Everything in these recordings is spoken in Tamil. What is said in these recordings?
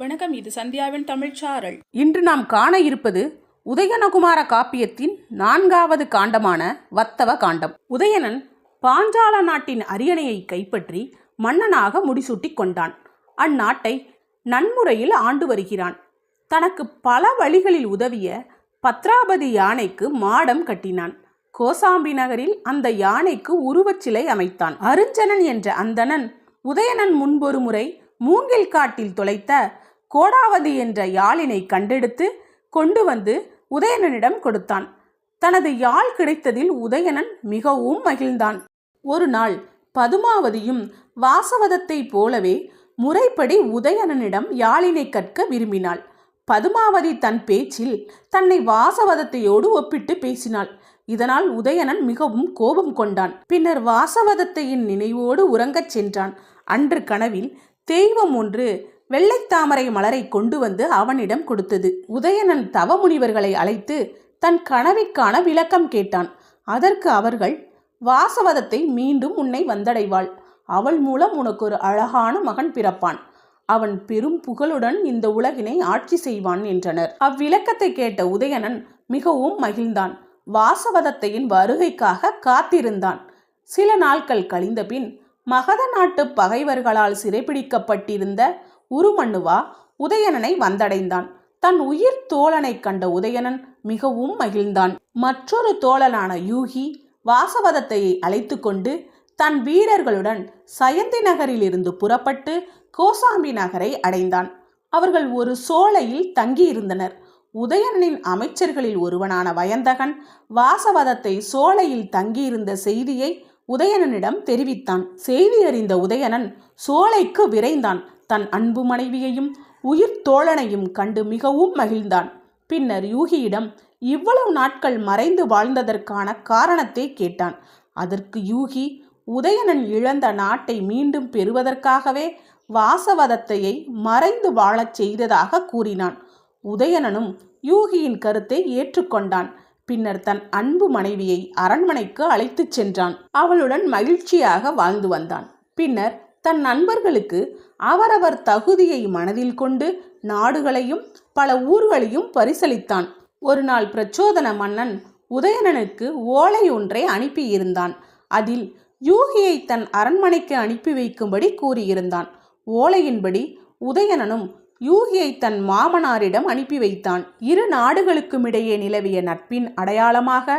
வணக்கம் இது சந்தியாவின் தமிழ்ச்சாரல் இன்று நாம் காண இருப்பது உதயனகுமார காப்பியத்தின் நான்காவது காண்டமான வத்தவ காண்டம். உதயணன் பாஞ்சால நாட்டின் அரியணையை கைப்பற்றி மன்னனாக முடிசூட்டிக் கொண்டான். அந்நாட்டை நன்முறையில் ஆண்டு வருகிறான். தனக்கு பல வழிகளில் உதவிய பத்ராபதி யானைக்கு மாடம் கட்டினான். கோசாம்பி நகரில் அந்த யானைக்கு உருவச்சிலை அமைத்தான். அருஞ்சனன் என்ற அந்தணன் உதயணன் முன்பொரு முறை மூங்கில் காட்டில் தொலைத்த கோடாவதி என்ற யாழினை கண்டெடுத்து கொண்டு வந்து உதயணனிடம் கொடுத்தான். தனது யாழ் கிடைத்ததில் உதயணன் மிகவும் மகிழ்ந்தான். ஒரு நாள் பதுமாவதியும் வாசவதத்தைப் போலவே முறைப்படி உதயணனிடம் யாழினை கற்க விரும்பினாள். பதுமாவதி தன் பேச்சில் தன்னை வாசவதத்தையோடு ஒப்பிட்டு பேசினாள். இதனால் உதயணன் மிகவும் கோபம் கொண்டான். பின்னர் வாசவதத்தையின் நினைவோடு உறங்கச் சென்றான். அன்று கனவில் தெய்வம் ஒன்று வெள்ளைத்தாமரை மலரை கொண்டு வந்து அவனிடம் கொடுத்தது. உதயணன் தவமுனிவர்களை அழைத்து தன் கனவிற்கான விளக்கம் கேட்டான். அதற்கு அவர்கள் வாசவதத்தை மீண்டும் உன்னை வந்தடைவாள். அவள் மூலம் உனக்கு ஒரு அழகான மகன் பிறப்பான். அவன் பெரும் புகழுடன் இந்த உலகினை ஆட்சி செய்வான் என்றனர். அவ்விளக்கத்தை கேட்ட உதயணன் மிகவும் மகிழ்ந்தான். வாசவதத்தையின் வருகைக்காக காத்திருந்தான். சில நாட்கள் கழிந்த பின் மகத நாட்டு பகைவர்களால் சிறைபிடிக்கப்பட்டிருந்த உருமண்ணுவா உதயணனை வந்தடைந்தான். தன் உயிர் தோழனை கண்ட உதயணன் மிகவும் மகிழ்ந்தான். மற்றொரு தோழனான யூகி வாசவதத்தையை அழைத்து கொண்டு தன் வீரர்களுடன் சயந்தி நகரிலிருந்து புறப்பட்டு கோசாம்பி நகரை அடைந்தான். அவர்கள் ஒரு சோலையில் தங்கியிருந்தனர். உதயணனின் அமைச்சர்களில் ஒருவனான வயந்தகன் வாசவதத்தை சோலையில் தங்கியிருந்த செய்தியை உதயணனிடம் தெரிவித்தான். செய்தி அறிந்த உதயணன் சோலைக்கு விரைந்தான். தன் அன்பு மனைவியையும் உயிர் தோழனையும் கண்டு மிகவும் மகிழ்ந்தான். பின்னர் யூகியிடம் இவ்வளவு நாட்கள் மறைந்து வாழ்ந்ததற்கான காரணத்தை கேட்டான். அதற்கு யூகி உதயணன் இழந்த நாட்டை மீண்டும் பெறுவதற்காகவே வாசவதத்தையை மறைந்து வாழச் செய்ததாக கூறினான். உதயணனும் யூகியின் கருத்தை ஏற்றுக்கொண்டான். பின்னர் தன் அன்பு மனைவியை அரண்மனைக்கு அழைத்துச் சென்றான். அவளுடன் மகிழ்ச்சியாக வாழ்ந்து வந்தான். பின்னர் தன் நண்பர்களுக்கு அவரவர் தகுதியை மனதில் கொண்டு நாடுகளையும் பல ஊர்களையும் பரிசளித்தான். ஒரு நாள் பிரச்சோதன மன்னன் உதயணனுக்கு ஓலை ஒன்றை அனுப்பியிருந்தான். அதில் யூகியை தன் அரண்மனைக்கு அனுப்பி வைக்கும்படி கூறியிருந்தான். ஓலையின்படி உதயணனும் யூகியை தன் மாமனாரிடம் அனுப்பி வைத்தான். இரு நாடுகளுக்கும் இடையே நிலவிய நட்பின் அடையாளமாக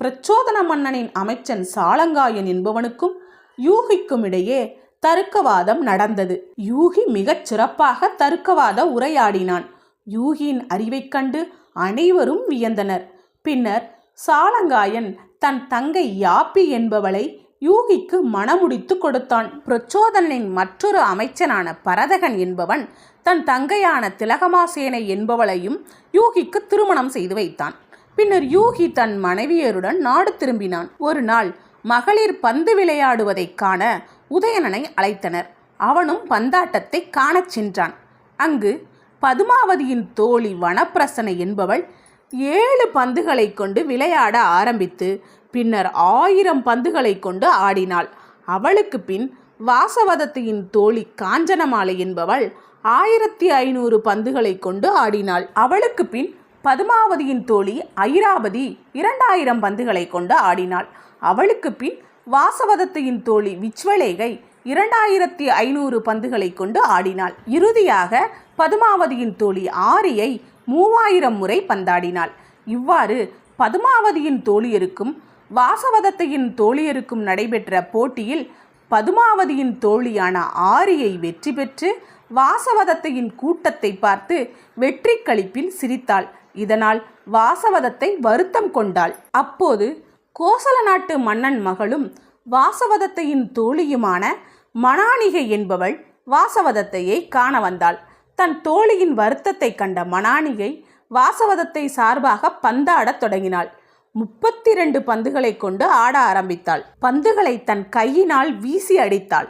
பிரச்சோதன மன்னனின் அமைச்சன் சாலங்காயன் என்பவனுக்கும் யூகிக்கும் இடையே தருக்கவாதம் நடந்தது. யூகி மிகச் சிறப்பாக தருக்கவாத உரையாடினான். யூகியின் அறிவைக் கண்டு அனைவரும் வியந்தனர். பின்னர் சாலங்காயன் தன் தங்கை யாப்பி என்பவளை யூகிக்கு மணமுடித்து கொடுத்தான். பிரச்சோதனின் மற்றொரு அமைச்சனான பரதகன் என்பவன் தன் தங்கையான திலகமாசேனை என்பவளையும் யூகிக்கு திருமணம் செய்து வைத்தான். பின்னர் யூகி தன் மனைவியருடன் நாடு திரும்பினான். ஒரு நாள் மகளிர் பந்து விளையாடுவதைக் காண உதயணனை அழைத்தனர். அவனும் பந்தாட்டத்தை காணச் சென்றான். அங்கு பதுமாவதியின் தோழி வனப்பிரசனை என்பவள் ஏழு பந்துகளை கொண்டு விளையாட ஆரம்பித்து பின்னர் ஆயிரம் பந்துகளை கொண்டு ஆடினாள். அவளுக்கு பின் வாசவதத்தையின் தோழி காஞ்சனமாலை என்பவள் ஆயிரத்தி ஐநூறு பந்துகளை கொண்டு ஆடினாள். அவளுக்கு பின் பதுமாவதியின் தோழி ஐராவதி இரண்டாயிரம் பந்துகளை கொண்டு ஆடினாள். அவளுக்கு பின் வாசவதத்தையின் தோழி விச்வலேகை இரண்டாயிரத்தி ஐநூறு பந்துகளை கொண்டு ஆடினாள். இறுதியாக பதுமாவதியின் தோழி ஆரியை மூவாயிரம் முறை பந்தாடினாள். இவ்வாறு பதுமாவதியின் தோழியருக்கும் வாசவதத்தையின் தோழியருக்கும் நடைபெற்ற போட்டியில் பதுமாவதியின் தோழியான ஆரியை வெற்றி பெற்று வாசவதத்தையின் கூட்டத்தை பார்த்து வெற்றி களிப்பில் சிரித்தாள். இதனால் வாசவதத்தை வருத்தம் கொண்டாள். அப்போது கோசல நாட்டு மன்னன் மகளும் வாசவதத்தையின் தோழியுமான மணானிகை என்பவள் வாசவதத்தையை காண வந்தாள். தன் தோழியின் வருத்தத்தை கண்ட மணானிகை வாசவதத்தை சார்பாக பந்தாடத் தொடங்கினாள். முப்பத்தி ரெண்டு பந்துகளை கொண்டு ஆட ஆரம்பித்தாள். பந்துகளை தன் கையினால் வீசி அடித்தாள்.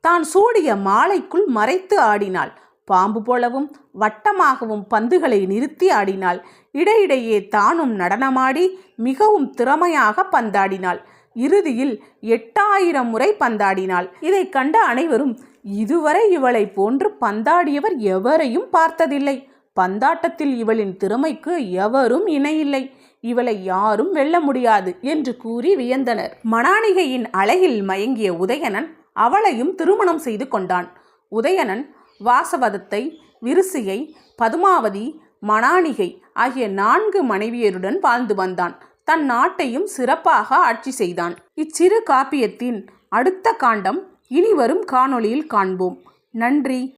தான் சூடிய மாலைக்குள் மறைத்து ஆடினாள். பாம்பு போலவும் வட்டமாகவும் பந்துகளை நிறுத்தி ஆடினாள். இடையிடையே தானும் நடனமாடி மிகவும் திறமையாக பந்தாடினாள். இறுதியில் எட்டாயிரம் முறை பந்தாடினாள். இதை கண்ட அனைவரும் இதுவரை இவளை போன்று பந்தாடியவர் எவரையும் பார்த்ததில்லை. பந்தாட்டத்தில் இவளின் திறமைக்கு எவரும் இணையில்லை. இவளை யாரும் வெல்ல முடியாது என்று கூறி வியந்தனர். மணாணிகையின் அழகில் மயங்கிய உதயணன் அவளையும் திருமணம் செய்து கொண்டான். உதயணன் வாசவதத்தை விருசியை பதுமாவதி மணாணிகை ஆகிய நான்கு மனைவியருடன் வாழ்ந்து வந்தான். தன் நாட்டையும் சிறப்பாக ஆட்சி செய்தான். இச்சிறு காப்பியத்தின் அடுத்த காண்டம் இனிவரும் காணொளியில் காண்போம். நன்றி.